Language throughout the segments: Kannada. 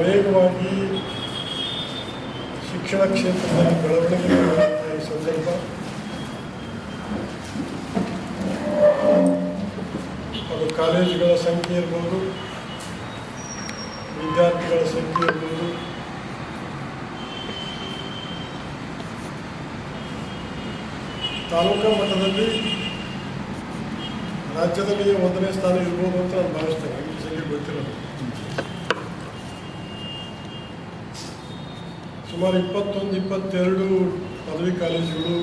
ವೇಗವಾಗಿ ಶಿಕ್ಷಣ ಕ್ಷೇತ್ರದಲ್ಲಿ ಬೆಳವಣಿಗೆ ಈ ಸಂದರ್ಭ. ಅದು ಕಾಲೇಜುಗಳ ಸಂಖ್ಯೆ ಇರ್ಬೋದು, ವಿದ್ಯಾರ್ಥಿಗಳ ಸಂಖ್ಯೆ ಇರ್ಬೋದು. ತಾಲೂಕಾ ಮಟ್ಟದಲ್ಲಿ ರಾಜ್ಯದಲ್ಲಿ ಒಂದನೇ ಸ್ಥಾನ ಇರ್ಬೋದು ಅಂತ ನಾನು ಭಾವಿಸ್ತೇನೆ ಸಂಖ್ಯೆ ಗೊತ್ತಿರೋದು. ಸುಮಾರು ಇಪ್ಪತ್ತೊಂದು ಇಪ್ಪತ್ತೆರಡು ಪದವಿ ಕಾಲೇಜುಗಳು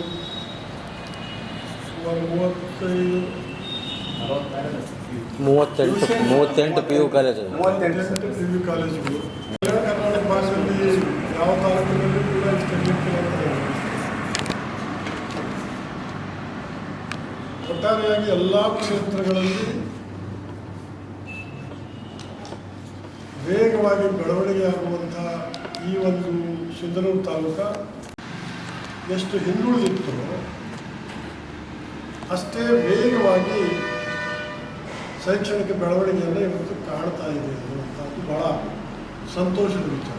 ಸುಮಾರು ಮೂವತ್ತೈದು ಮೂವತ್ತೆಂಟು ಮೂವತ್ತೆಂಟು ಪಿ ಯು ಕಾಲೇಜು ಮೂವತ್ತೆಂಟು ಪಿ ಯು ಕಾಲೇಜುಗಳು ಕರ್ನಾಟಕ ಭಾಷೆಯಲ್ಲಿ ಯಾವ ತಾಲೂಕಿನಲ್ಲೂ ಕೂಡ. ಒಟ್ಟಾರೆಯಾಗಿ ಎಲ್ಲ ಕ್ಷೇತ್ರಗಳಲ್ಲಿ ವೇಗವಾಗಿ ಬೆಳವಣಿಗೆ ಆಗುವಂಥ ಈ ಒಂದು ಸಿಂಧನೂರು ತಾಲೂಕ ಎಷ್ಟು ಹಿಂದುಳಿದಿತ್ತು ಅಷ್ಟೇ ವೇಗವಾಗಿ ಶೈಕ್ಷಣಿಕ ಬೆಳವಣಿಗೆಯನ್ನು ಇವತ್ತು ಕಾಣ್ತಾ ಇದೆ ಅನ್ನುವಂಥದ್ದು ಬಹಳ ಸಂತೋಷದ ವಿಚಾರ.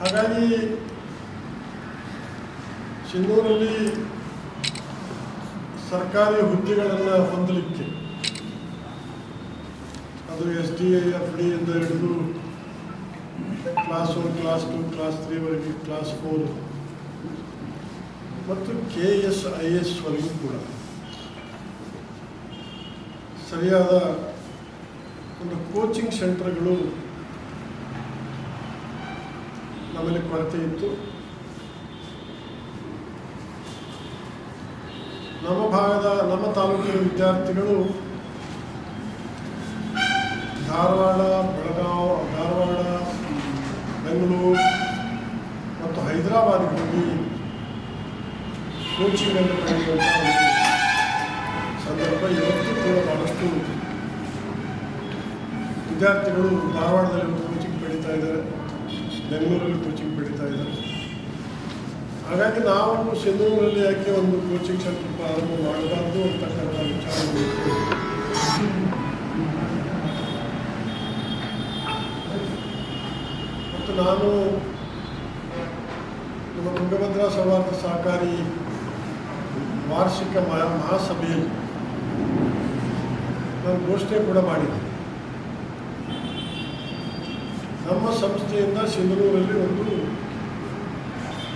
ಹಾಗಾಗಿ ಸಿಂಧೂರಲ್ಲಿ ಸರ್ಕಾರಿ ಹುದ್ದೆಗಳನ್ನು ಹೊಂದಲಿಕ್ಕೆ ಅದು ಎಸ್ ಡಿ ಎಫ್ ಡಿ ಇಂದ ಹಿಡಿದು class one class two class ತ್ರೀವರೆಗೆ class four ಮತ್ತು ಕೆ ಎಸ್ ಐ ಎಸ್ ವರೆಗೂ ಕೂಡ. ಸರಿಯಾದ ಒಂದು ಕೋಚಿಂಗ್ ಸೆಂಟರ್ಗಳು ನಮ್ಮಲ್ಲಿ ಕೊರತೆ ಇತ್ತು. ನಮ್ಮ ಭಾಗದ, ನಮ್ಮ ತಾಲೂಕಿನ ವಿದ್ಯಾರ್ಥಿಗಳು ಧಾರವಾಡ ಸಂದರ್ಭ ಇವತ್ತು ಕೂಡ ಭಾಳಷ್ಟು ವಿದ್ಯಾರ್ಥಿಗಳು ಧಾರವಾಡದಲ್ಲಿ ಕೋಚಿಂಗ್ ಪಡೀತಾ ಇದ್ದಾರೆ. ಬೆಂಗಳೂರಲ್ಲಿ ಕೋಚಿಂಗ್ ಪಡೀತಾ ಇದ್ದಾರೆ. ಹಾಗಾಗಿ ನಾವು ಸಿಂಧೂರಿನಲ್ಲಿ ಯಾಕೆ ಒಂದು ಕೋಚಿಂಗ್ ಸೆಂಟರ್ ಪ್ರಾರಂಭ ಮಾಡಬಾರ್ದು ಅಂತಕ್ಕಂಥ ವಿಚಾರ. ಮತ್ತು ನಾನು ನಮ್ಮ ತುಂಗಭದ್ರಾ ಸೌಹಾರ್ದ ಸಹಕಾರಿ ವಾರ್ಷಿಕ ಮಹಾ ಮಹಾಸಭೆಯಲ್ಲಿ ನಾನು ಘೋಷಣೆ ಕೂಡ ಮಾಡಿದ್ದೆ. ನಮ್ಮ ಸಂಸ್ಥೆಯಿಂದ ಸಿಂಧನೂರಲ್ಲಿ ಒಂದು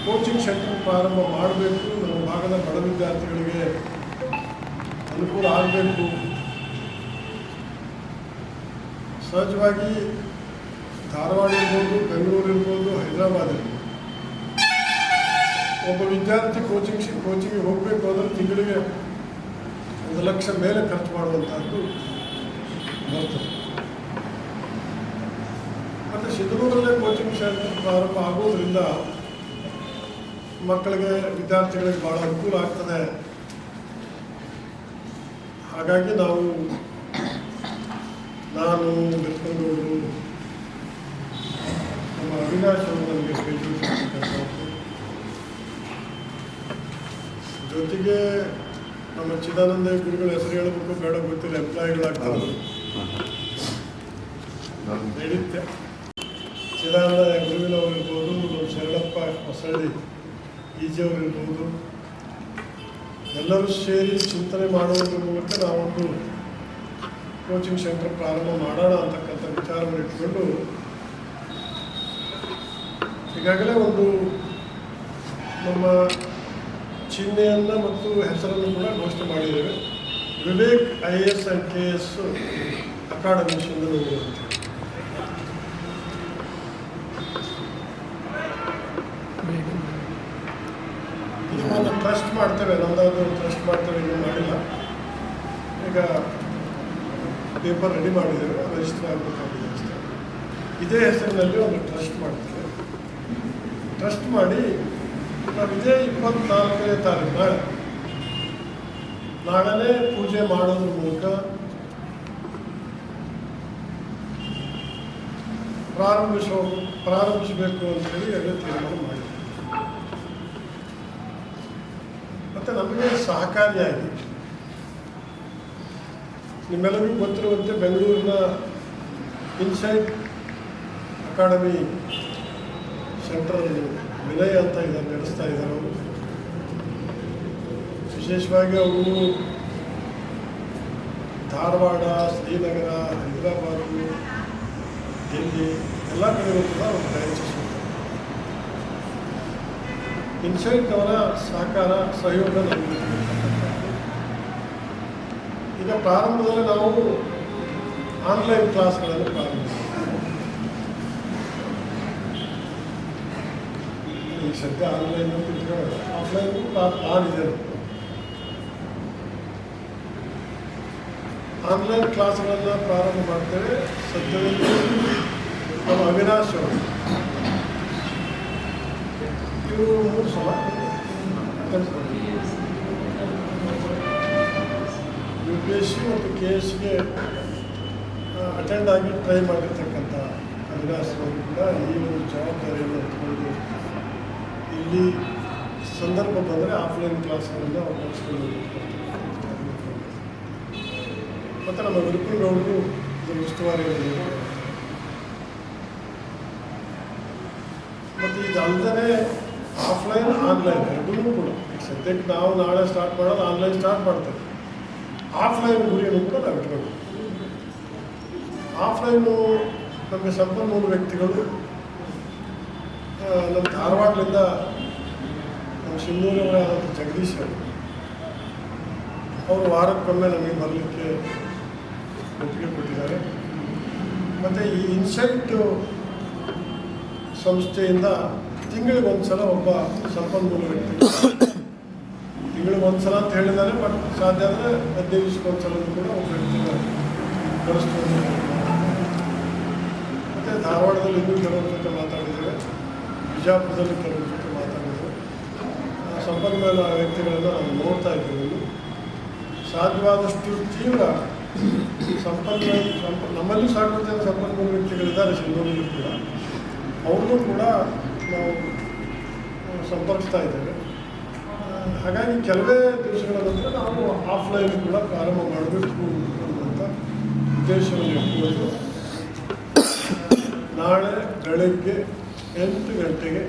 ಕೋಚಿಂಗ್ ಸೆಂಟರ್ ಪ್ರಾರಂಭ ಮಾಡಬೇಕು. ನಮ್ಮ ಭಾಗದ ಬಡ ವಿದ್ಯಾರ್ಥಿಗಳಿಗೆ ಅನುಕೂಲ ಆಗಬೇಕು. ಸಹಜವಾಗಿ ಧಾರವಾಡ ಇರ್ಬೋದು, ಬೆಂಗಳೂರು ಇರ್ಬೋದು, ಹೈದರಾಬಾದ್ ಇರ್ಬೋದು. ಒಬ್ಬ ವಿದ್ಯಾರ್ಥಿ ಕೋಚಿಂಗ್ ಕೋಚಿಂಗ್ಗೆ ಹೋಗಬೇಕು ಅಂದರೆ ತಿಂಗಳಿಗೆ ಒಂದು ಲಕ್ಷ ಮೇಲೆ ಖರ್ಚು ಮಾಡುವಂಥದ್ದು ಬರ್ತದೆ. ಮತ್ತು ಸಿದ್ಧಗೂರಲ್ಲೇ ಕೋಚಿಂಗ್ ಸೆಂಟರ್ ಪ್ರಾರಂಭ ಆಗೋದ್ರಿಂದ ಮಕ್ಕಳಿಗೆ, ವಿದ್ಯಾರ್ಥಿಗಳಿಗೆ ಭಾಳ ಅನುಕೂಲ ಆಗ್ತದೆ. ಹಾಗಾಗಿ ನಾವು ನಾನು ಬೆಳ್ಕೊಂಡವರು ನಮ್ಮ ಅವಿನಾಶ್ ಅವರು ನನಗೆ ಕೈ ಜೋಡಿಸಿರ್ತಕ್ಕಂಥದ್ದು ಜೊತೆಗೆ ನಮ್ಮ ಚಿದಾನಂದ ಗುರುಗಳ ಹೆಸರು ಹೇಳಬೇಕು ಬೇಡ ಗೊತ್ತಿಲ್ಲ ಎಂಪ್ಲಾಯಿಗಳಾಗ್ತಾರೆ ನಡೀತೆ ಚಿದಾನಂದ ಗುರುವಿನವರು ಇರ್ಬೋದು ನಮ್ಮ ಶರಣಪ್ಪ ಹೊಸಳ್ಳಿ ಈಜಿಯವರು ಇರ್ಬೋದು. ಎಲ್ಲರೂ ಸೇರಿ ಚಿಂತನೆ ಮಾಡೋದ್ರ ಮೂಲಕ ನಾವೊಂದು ಕೋಚಿಂಗ್ ಸೆಂಟರ್ ಪ್ರಾರಂಭ ಮಾಡೋಣ ಅಂತಕ್ಕಂಥ ವಿಚಾರವನ್ನು ಇಟ್ಕೊಂಡು ಈಗಾಗಲೇ ಒಂದು ನಮ್ಮ ಚಿಹ್ನೆಯನ್ನು ಮತ್ತು ಹೆಸರನ್ನು ಕೂಡ ಘೋಷಣೆ ಮಾಡಿದ್ದೇವೆ. Vivek I A S and K S Academy Sindhanur ಅಂತ. ಒಂದು ಟ್ರಸ್ಟ್ ಮಾಡ್ತೇವೆ ನಮ್ಮದಾದ್ರು ಟ್ರಸ್ಟ್ ಮಾಡ್ತೇವೆ, ಇನ್ನೂ ಮಾಡಿಲ್ಲ. ಈಗ ಪೇಪರ್ ರೆಡಿ ಮಾಡಿದ್ದೇವೆ ರಿಜಿಸ್ಟರ್ ಆಗಬೇಕಾಗಿದೆ ಅಷ್ಟೇ. ಇದೇ ಹೆಸರಿನಲ್ಲಿ ಒಂದು ಟ್ರಸ್ಟ್ ಮಾಡ್ತೇವೆ. ಟ್ರಸ್ಟ್ ಮಾಡಿ ನಾವು ಇದೇ ಇಪ್ಪತ್ನಾಲ್ಕನೇ ತಾರೀಕು ನಾಳೆ ಪೂಜೆ ಮಾಡೋದ್ರ ಮೂಲಕ ಪ್ರಾರಂಭಿಸೋ ಪ್ರಾರಂಭಿಸಬೇಕು ಅಂತೇಳಿ ಎಲ್ಲ ತೀರ್ಮಾನ ಮಾಡಿದ್ವಿ. ಮತ್ತು ನಮಗೆ ಸಹಕಾರಿಯಾಗಿ ನಿಮ್ಮೆಲ್ಲರಿಗೂ ಗೊತ್ತಿರುವಂತೆ ಬೆಂಗಳೂರಿನ ಇನ್ಸೈಟ್ ಅಕಾಡೆಮಿ ಸೆಂಟ್ರಲ್ ವಿನಯ್ ಅಂತ ಇದ್ದಾರೆ, ನಡೆಸ್ತಾ ಇದ್ದಾರೆ ಅವರು. ವಿಶೇಷವಾಗಿ ಅವರು ಧಾರವಾಡ, ಶ್ರೀನಗರ, ಹೈದರಾಬಾದು ಡೆಲ್ಲಿ ಎಲ್ಲ ಕಡೆಗೂ ಕೂಡ ಅವರು ಇನ್ಸೈಡ್ ಅವರ ಸಹಕಾರ, ಸಹಯೋಗ ನಮಗೆ ಈಗ ಪ್ರಾರಂಭದಲ್ಲಿ ನಾವು ಆನ್ಲೈನ್ ಕ್ಲಾಸ್ಗಳನ್ನು ಪ್ರಾರಂಭಿಸಿದ್ವಿ. ಈಗ ಸದ್ಯ ಆನ್ಲೈನ್ ಅಂತ ಆಫ್ಲೈನ್ ಪ್ಲಾನ್ ಇದೆ ಆನ್ಲೈನ್ ಕ್ಲಾಸ್ಗಳನ್ನು ಪ್ರಾರಂಭ ಮಾಡ್ತೇವೆ. ಸದ್ಯದಲ್ಲಿ ನಮ್ಮ ಅವಿನಾಶ್ ಅವರು. ಇವರು ಮೂರು ಸಲ ಯು ಪಿ ಎಸ್ ಸಿ ಮತ್ತು ಕೆ ಎಸ್ ಸಿಗೆ ಅಟೆಂಡ್ ಆಗಿ ಟ್ರೈ ಮಾಡಿರ್ತಕ್ಕಂಥ ಅವಿನಾಶ್ ಅವರು ಕೂಡ ಈ ಒಂದು ಜವಾಬ್ದಾರಿಯನ್ನು ಹೊತ್ಕೊಂಡು ಇಲ್ಲಿ ಸಂದರ್ಭ ಬಂದರೆ ಆಫ್ಲೈನ್ ಕ್ಲಾಸ್ಗಳಿಂದ ಅವ್ರು ನಡೆಸ್ಕೊಂಡು ಮತ್ತು ನಮ್ಮ ವಿರುಪುರಗೌಡರು ಇದರ ಉಸ್ತುವಾರಿ ಮತ್ತು ಇದು ಅಲ್ಲದೆ ಆಫ್ಲೈನ್ ಆನ್ಲೈನ್ ಎರಡೂ ಕೂಡ. ಸದ್ಯಕ್ಕೆ ನಾವು ನಾಳೆ ಸ್ಟಾರ್ಟ್ ಮಾಡೋದು ಆನ್ಲೈನ್ ಸ್ಟಾರ್ಟ್ ಮಾಡ್ತೇವೆ. ಆಫ್ಲೈನ್ ಗುರಿಯನ್ನು ಕೂಡ ನಾವು ಇಟ್ಕೊಂಡು ಆಫ್ಲೈನು ನಮಗೆ ಸಂಪನ್ಮೂಲ ವ್ಯಕ್ತಿಗಳು ನಮ್ಮ ಧಾರವಾಡದಿಂದ ನಮ್ಮ ಆದಂಥ ಜಗದೀಶ್ ಅವರು ಅವರು ವಾರಕ್ಕೊಮ್ಮೆ ನಮಗೆ ಬರಲಿಕ್ಕೆ ಒಪ್ಪಿಗೆ ಕೊಟ್ಟಿದ್ದಾರೆ. ಮತ್ತು ಈ ಇನ್ಸೆಂಟ್ ಸಂಸ್ಥೆಯಿಂದ ತಿಂಗಳಿಗೆ ಒಂದು ಸಲ ಒಬ್ಬ ಸಂಪನ್ಮೂಲ ವ್ಯಕ್ತಿ ತಿಂಗಳಿಗೆ ಒಂದು ಸಲ ಅಂತ ಹೇಳಿದ್ದಾರೆ, ಬಟ್ ಸಾಧ್ಯ ಆದರೆ ಹದಿನೈದು ದಿವಸಕ್ಕೆ ಒಂದು ಸಲ ಕೂಡ ಒಬ್ಬ ವ್ಯಕ್ತಿನ ಕಳಿಸ್ಕೊಂಡು ಮತ್ತು ಧಾರವಾಡದಲ್ಲಿ ಇನ್ನೂ ಕೆಲವೊಂದು ಜೊತೆ ಮಾತಾಡಿದ್ದೇವೆ ಬಿಜಾಪುರದಲ್ಲಿ ಕೆಲವ್ರ ಜೊತೆ ಮಾತಾಡಿದರು. ಸಂಪನ್ಮೂಲ ವ್ಯಕ್ತಿಗಳನ್ನು ನಾವು ನೋಡ್ತಾ ಇದ್ದೀವಿ. ಸಾಧ್ಯವಾದಷ್ಟು ತೀವ್ರ ಸಂಪನ್ಮೂಲ ಸಂಪ ನಮ್ಮಲ್ಲಿ ಸಾಕಷ್ಟು ಜನ ಸಂಪನ್ಮೂಲ ವ್ಯಕ್ತಿಗಳಿದ್ದಾರೆ ಸಿಂಧೂರಲ್ಲಿ ಕೂಡ. ಅವ್ರನ್ನೂ ಕೂಡ ನಾವು ಸಂಪರ್ಕಿಸ್ತಾ ಇದ್ದೇವೆ. ಹಾಗಾಗಿ ಕೆಲವೇ ದಿವಸಗಳ ನಂತರ ನಾವು ಆಫ್ಲೈನ್ ಕೂಡ ಪ್ರಾರಂಭ ಮಾಡಬೇಕು ಅನ್ನುವಂಥ ಉದ್ದೇಶವನ್ನು ಇಟ್ಕೊಂಡು, ನಾಳೆ ಬೆಳಗ್ಗೆ ಎಂಟು ಗಂಟೆಗೆ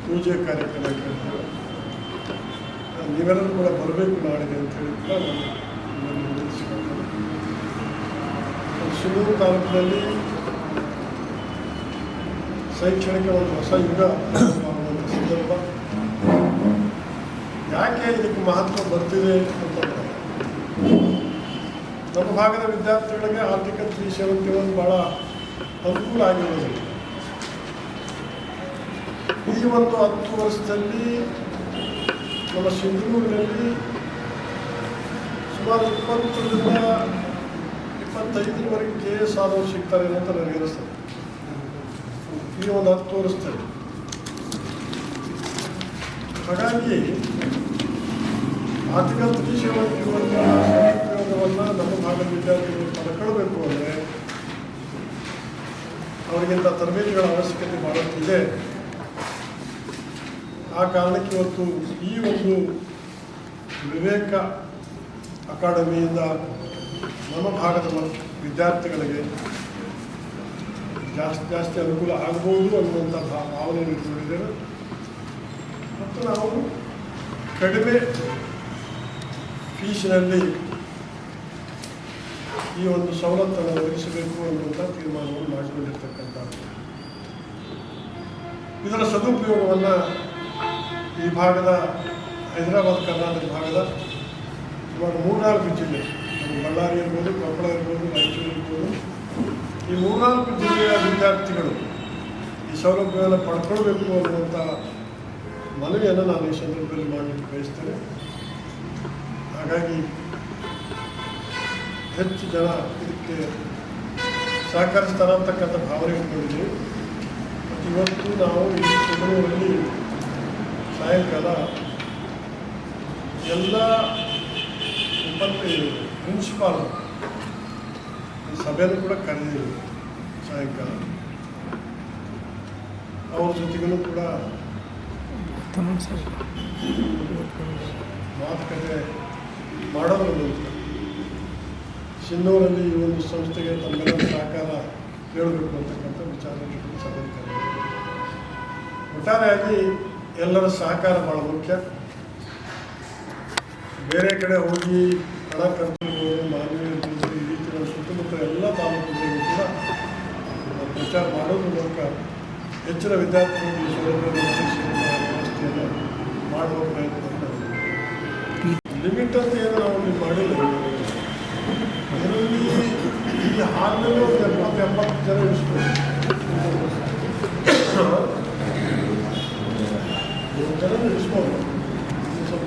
ಪೂಜೆ ಕಾರ್ಯಕ್ರಮ ಇಟ್ಟಿರ್ತೇವೆ ನೀವೆಲ್ಲರೂ ಕೂಡ ಬರಬೇಕು ನಾಳೆಗೆ ಅಂತ ಹೇಳಿ ನಾನು. ಶಿವೂರು ತಾಲೂಕಿನಲ್ಲಿ ಶೈಕ್ಷಣಿಕ ಒಂದು ಹೊಸ ಯುಗ ಮಾಡುವಂಥ ಸಂದರ್ಭ ಯಾಕೆ ಇದಕ್ಕೆ ಮಹತ್ವ ಬರ್ತಿದೆ ಅಂತ ನಮ್ಮ ಭಾಗದ ವಿದ್ಯಾರ್ಥಿಗಳಿಗೆ ಆರ್ಥಿಕ ತ್ರೀ ಒಂದು ಭಾಳ ಅನುಕೂಲ ಆಗಿರೋದಿಲ್ಲ ಈ ಒಂದು ಹತ್ತು ವರ್ಷದಲ್ಲಿ, ನಮ್ಮ ಸಿಂಧೂರಿನಲ್ಲಿ ಸುಮಾರು ಇಪ್ಪತ್ತರಿಂದ ಇಪ್ಪತ್ತೈದರವರೆಗೆ ಕೆ ಎಸ್ ಆದವರು ಸಿಗ್ತಾರೆ ಅಂತ ನನಗೆ ಅನಿಸ್ತದೆ ಈ ಒಂದು ಹತ್ತು ವರ್ಷದಲ್ಲಿ. ಹಾಗಾಗಿ ಆರ್ಥಿಕ ಪ್ರದೇಶವಾಗಿ ನಮ್ಮ ಭಾಗದ ವಿದ್ಯಾರ್ಥಿಗಳು ಪಡ್ಕೊಳ್ಬೇಕು ಅಂದರೆ, ಅವರಿಗಿಂತ ತರಬೇತಿಗಳ ಅವಶ್ಯಕತೆ ಇದೆ ಆ ಕಾರಣಕ್ಕೆ ಇವತ್ತು ಈ ಒಂದು ವಿವೇಕ ಅಕಾಡೆಮಿಯಿಂದ ನಮ್ಮ ಭಾಗದ ವಿದ್ಯಾರ್ಥಿಗಳಿಗೆ ಜಾಸ್ತಿ ಜಾಸ್ತಿ ಅನುಕೂಲ ಆಗ್ಬೋದು ಅನ್ನುವಂಥ ಭಾವನೆ ಇಟ್ಕೊಂಡಿದ್ದೇವೆ ಮತ್ತು ನಾವು ಕಡಿಮೆ ಫೀಸಿನಲ್ಲಿ ಈ ಒಂದು ಸವಲತ್ತನ್ನು ಒದಗಿಸಬೇಕು ಅನ್ನುವಂಥ ತೀರ್ಮಾನವನ್ನು ಮಾಡಿಕೊಂಡಿರ್ತಕ್ಕಂಥದ್ದು. ಇದರ ಸದುಪಯೋಗವನ್ನು ಈ ಭಾಗದ ಹೈದರಾಬಾದ್ ಕರ್ನಾಟಕ ಭಾಗದ ಸುಮಾರು ಮೂರ್ನಾಲ್ಕು ಜಿಲ್ಲೆ ಬಳ್ಳಾರಿ ಇರ್ಬೋದು, ಕೊಪ್ಪಳ ಇರ್ಬೋದು, ರಾಯಚೂರು ಇರ್ಬೋದು. ಈ ಮೂರ್ನಾಲ್ಕು ಜಿಲ್ಲೆಯ ವಿದ್ಯಾರ್ಥಿಗಳು ಈ ಸೌಲಭ್ಯವನ್ನು ಪಡ್ಕೊಳ್ಬೇಕು ಅನ್ನುವಂಥ ಮನವಿಯನ್ನು ನಾನು ಈ ಸಂದರ್ಭದಲ್ಲಿ ಮಾಡಲಿಕ್ಕೆ ಬಯಸ್ತೇನೆ. ಹಾಗಾಗಿ ಹೆಚ್ಚು ಜನ ಇದಕ್ಕೆ ಸಹಕರಿಸ್ತಾರ ಅಂತಕ್ಕಂಥ ಭಾವನೆ ಇಟ್ಕೊಂಡಿದ್ದೀವಿ. ಇವತ್ತು ನಾವು ಈ ಚಿತ್ರೂರಲ್ಲಿ ಸಾಯಂಕಾಲ ಎಲ್ಲ ಇಪ್ಪತ್ತೈದು ಪ್ರಿನ್ಸಿಪಾಲ್ ಸಭೆಯನ್ನು ಕೂಡ ಕರೆದಿದ್ದೀವಿ ಸಾಯಂಕಾಲ ಅವ್ರ ಜೊತೆಗೂ ಕೂಡ ಮಾತುಕತೆ ಮಾಡೋದು ಅಂತ ಸಿನ್ನೂರಲ್ಲಿ ಈ ಒಂದು ಸಂಸ್ಥೆಗೆ ತಮ್ಮೆಲ್ಲ ಸಹಕಾರ ಹೇಳಬೇಕು ಅಂತಕ್ಕಂಥ ವಿಚಾರದಲ್ಲಿ ಸಭೆ. ಒಟ್ಟಾರೆಯಾಗಿ ಎಲ್ಲರ ಸಹಕಾರ ಭಾಳ ಮುಖ್ಯ. ಬೇರೆ ಕಡೆ ಹೋಗಿ ಹಣ ಖರ್ಚು ಮಾನವೀಯ ಈ ರೀತಿ ನಮ್ಮ ಸುತ್ತಮುತ್ತ ಎಲ್ಲ ತಾಲೂಕುಗಳಿಗೂ ಕೂಡ ನಾವು ಪ್ರಚಾರ ಮಾಡೋದ್ರ ಮೂಲಕ ಹೆಚ್ಚಿನ ವಿದ್ಯಾರ್ಥಿಗಳಿಗೆ ವ್ಯವಸ್ಥೆಯನ್ನು ಮಾಡುವ ಪ್ರಯತ್ನ ಲಿಮಿಟ್ ಅಂತ ಏನು ನಾವು ಇಲ್ಲಿ ಮಾಡಿಲ್ಲ. ಇದರಲ್ಲಿ ಈ ಹಾಲಿನಲ್ಲಿ ಒಂದು ಎಪ್ಪತ್ತು ಎಂಬತ್ತು ಜನ ಇಳಿಸ್ಬೋದು ನೂರು ಜನ ಇಳಿಸ್ಬೋದು ಇನ್ನು ಸ್ವಲ್ಪ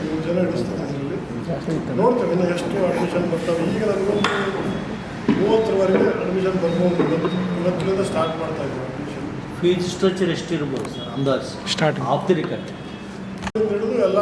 ನೂರು ಜನ ಇಳಿಸ್ತದೆ ಇದರಲ್ಲಿ ನೋಡ್ತೇವೆ ಇನ್ನು ಎಷ್ಟು ಅಡ್ಮಿಷನ್ ಬರ್ತವೆ ಈಗ ನನಗೊಂದು ಮೂವತ್ತರವರೆಗೆ ಅಡ್ಮಿಷನ್ ಬರ್ಬೋದು ಇವತ್ತು ಇವತ್ತಿನಿಂದ ಸ್ಟಾರ್ಟ್ ಮಾಡ್ತಾ ಇದ್ದೀವಿ. ಅಡ್ಮಿಷನ್ ಫೀಸ್ ಸ್ಟ್ರಕ್ಚರ್ ಎಷ್ಟಿರ್ಬೋದು ಸರ್ ಅಂದಾಜ್. ಸ್ಟಾರ್ಟ್ ಆಫ್ ದಿ ರಿಕಟ್ ಎಲ್ಲ